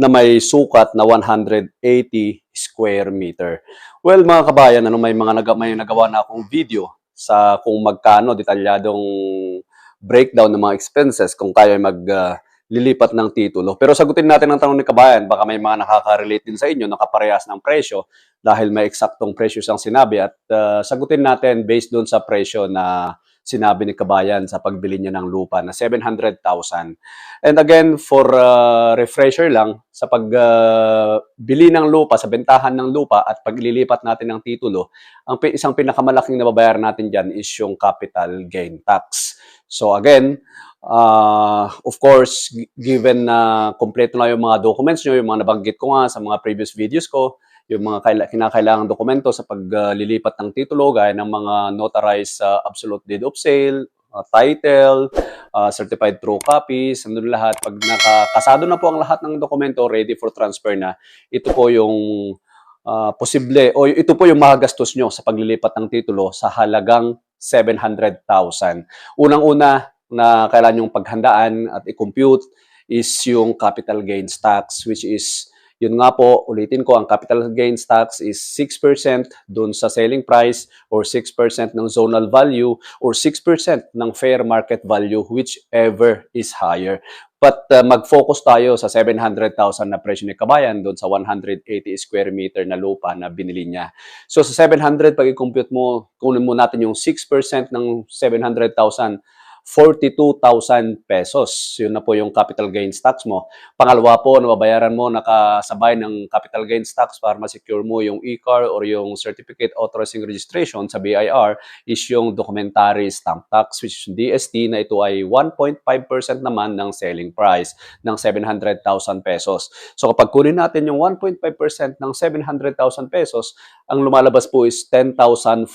na may sukat na 180 square meter. Well, mga kabayan, ano, may mga nag may nagawa na akong video sa kung magkano detalyadong breakdown ng mga expenses kung kayo ay mag ah, lilipat ng titulo. Pero sagutin natin ang tanong ni kabayan, baka may mga nakaka-relate din sa inyo, nakaparehas ng presyo dahil may eksaktong presyo siyang sinabi at ah, sagutin natin based doon sa presyo na sinabi ni kabayan sa pagbili niya ng lupa na 700,000. And again, for uh, refresher lang, sa pagbili ng lupa, sa bentahan ng lupa at paglilipat natin ng titulo, ang isang pinakamalaking nababayaran natin dyan is yung capital gain tax. So again, uh, of course, gi- given na kompleto na yung mga documents nyo, yung mga nabanggit ko nga sa mga previous videos ko, yung mga kaila- kinakailangang dokumento sa paglilipat ng titulo, gaya ng mga notarized uh, absolute deed of sale, uh, title, uh, certified true copies, ano lahat. Pag nakakasado na po ang lahat ng dokumento, ready for transfer na, ito po yung uh, posible, o ito po yung magagastos nyo sa paglilipat ng titulo sa halagang 700,000. Unang-una na kailangan yung paghandaan at i-compute is yung capital gains tax, which is yun nga po, ulitin ko, ang capital gains tax is 6% dun sa selling price or 6% ng zonal value or 6% ng fair market value whichever is higher. But uh, mag-focus tayo sa 700,000 na presyo ni Kabayan doon sa 180 square meter na lupa na binili niya. So sa 700, pag i-compute mo, kunin mo natin yung 6% ng 700,000, 42,000 pesos. Yun na po yung capital gains tax mo. Pangalawa po, nababayaran mo nakasabay ng capital gains tax para ma-secure mo yung e-car or yung certificate authorizing registration sa BIR is yung documentary stamp tax which is DST na ito ay 1.5% naman ng selling price ng 700,000 pesos. So kapag kunin natin yung 1.5% ng 700,000 pesos, ang lumalabas po is 10,500.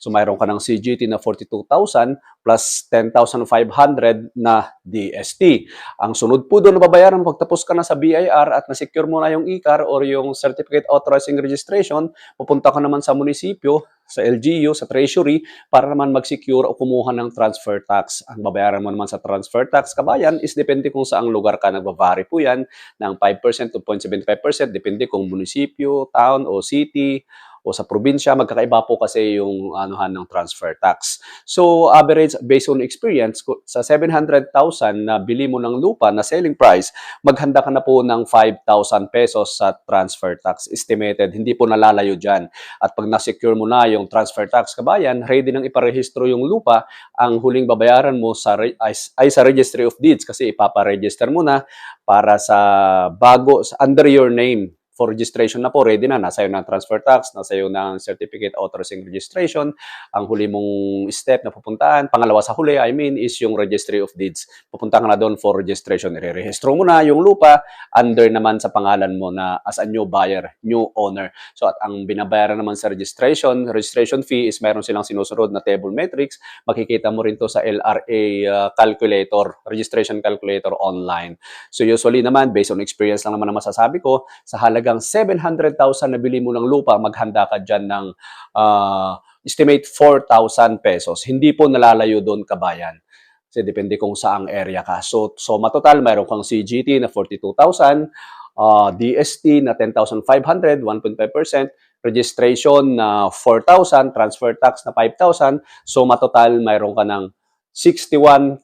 So mayroon ka ng CGT na 42,000 plus 10,500 na DST. Ang sunod po doon na babayaran pagtapos ka na sa BIR at na-secure mo na yung e-car or yung Certificate Authorizing Registration, pupunta ka naman sa munisipyo, sa LGU, sa Treasury, para naman mag-secure o kumuha ng transfer tax. Ang babayaran mo naman sa transfer tax, kabayan, is depende kung saang lugar ka nagbabari po yan, ng 5% to 0.75%, depende kung munisipyo, town o city, o sa probinsya, magkakaiba po kasi yung anuhan ng transfer tax. So, average based on experience, sa 700,000 na bili mo ng lupa na selling price, maghanda ka na po ng 5,000 pesos sa transfer tax estimated. Hindi po nalalayo dyan. At pag na-secure mo na yung transfer tax kabayan, ready nang iparehistro yung lupa, ang huling babayaran mo sa ay, ay sa registry of deeds kasi ipaparegister mo na para sa bago, under your name for registration na po, ready na. Nasa iyo ng transfer tax, nasa iyo ng certificate authorizing registration. Ang huli mong step na pupuntahan, pangalawa sa huli, I mean, is yung registry of deeds. Pupunta ka na doon for registration. Irerehistro mo na yung lupa under naman sa pangalan mo na as a new buyer, new owner. So at ang binabayaran naman sa registration, registration fee is meron silang sinusunod na table metrics. Makikita mo rin to sa LRA uh, calculator, registration calculator online. So usually naman, based on experience lang naman ang masasabi ko, sa halagang 700,000 na bili mo ng lupa, maghanda ka dyan ng ah, estimate 4,000 pesos. Hindi po nalalayo doon kabayan. Kasi depende kung saang area ka. So, so matotal, mayroon kang CGT na 42,000, ah, DST na 10,500, 1.5%, registration na 4,000, transfer tax na 5,000. So matotal, mayroon ka ng 61,000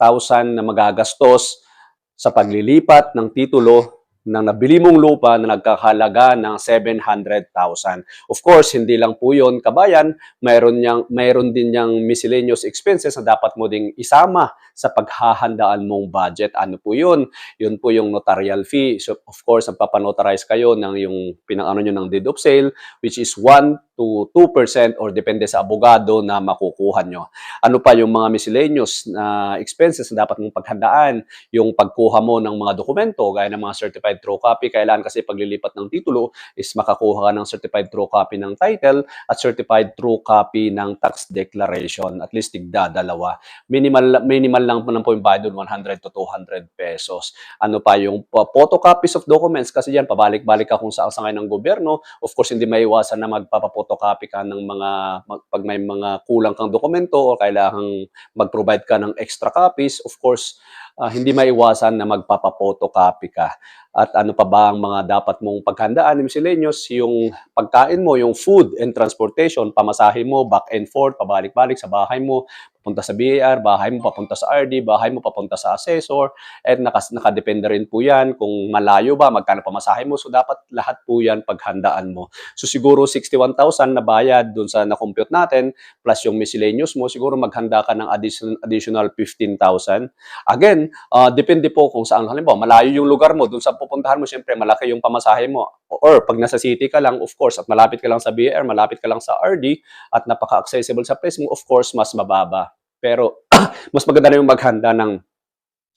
na magagastos sa paglilipat ng titulo ng nabili mong lupa na nagkakahalaga ng 700,000. Of course, hindi lang po 'yon kabayan, mayroon niyang mayroon din niyang miscellaneous expenses na dapat mo ding isama sa paghahandaan mong budget. Ano po 'yun? 'Yun po yung notarial fee. So of course, nagpapanotarize kayo ng yung pinang-ano niyo ng deed of sale which is 1 to 2% or depende sa abogado na makukuha nyo. Ano pa yung mga miscellaneous na expenses na dapat mong paghandaan? Yung pagkuha mo ng mga dokumento, gaya ng mga certified true copy, kailangan kasi paglilipat ng titulo is makakuha ka ng certified true copy ng title at certified true copy ng tax declaration. At least tigda dalawa. Minimal, minimal lang po ng po yung bayad doon, 100 to 200 pesos. Ano pa yung photocopies of documents kasi yan, pabalik-balik ka kung sa ngayon ng gobyerno. Of course, hindi maiwasan na magpapapotocopy ka ng mga, pag may mga kulang kang dokumento o kailangang mag-provide ka ng extra copies. Of course, ah, hindi maiwasan na magpapapotocopy ka. at ano pa ba ang mga dapat mong paghandaan miscellaneous, yung pagkain mo, yung food and transportation, pamasahe mo, back and forth, pabalik-balik sa bahay mo, papunta sa BAR, bahay mo papunta sa RD, bahay mo papunta sa assessor, at nakas, nakadepende rin po yan kung malayo ba, magkano pamasahe mo. So, dapat lahat po yan paghandaan mo. So, siguro 61,000 na bayad dun sa na-compute natin, plus yung miscellaneous mo, siguro maghanda ka ng additional, additional 15,000. Again, ah, depende po kung saan. Halimbawa, malayo yung lugar mo, dun sa pupuntahan mo, syempre, malaki yung pamasahe mo. Or, pag nasa city ka lang, of course, at malapit ka lang sa BR, malapit ka lang sa RD, at napaka-accessible sa place mo, of course, mas mababa. Pero, mas maganda na yung maghanda ng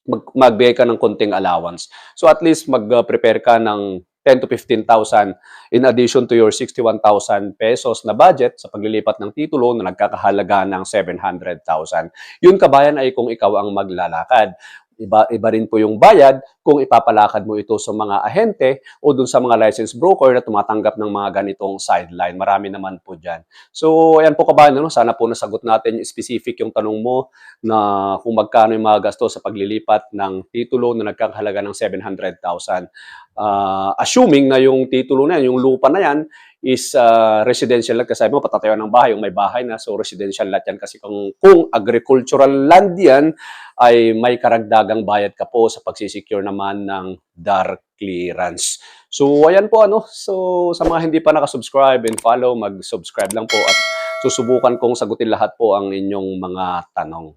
mag, magbigay ka ng konting allowance. So at least mag-prepare ka ng 10 to 15,000 in addition to your 61,000 pesos na budget sa paglilipat ng titulo na nagkakahalaga ng 700,000. Yun kabayan ay kung ikaw ang maglalakad. Iba, iba rin po yung bayad kung ipapalakad mo ito sa mga ahente o dun sa mga licensed broker na tumatanggap ng mga ganitong sideline. Marami naman po dyan. So, ayan po kabayan, ano? sana po nasagot natin specific yung tanong mo na kung magkano yung mga gastos sa paglilipat ng titulo na nagkakahalaga ng 700,000. Ah, assuming na yung titulo na yan, yung lupa na yan, is ah, residential lot kasi mo patatayo ng bahay, yung may bahay na, so residential lot yan kasi kung, kung agricultural land yan, ay may karagdagang bayad ka po sa pagsisecure naman ng DAR clearance. So, ayan po ano. So, sa mga hindi pa nakasubscribe and follow, mag-subscribe lang po at susubukan kong sagutin lahat po ang inyong mga tanong.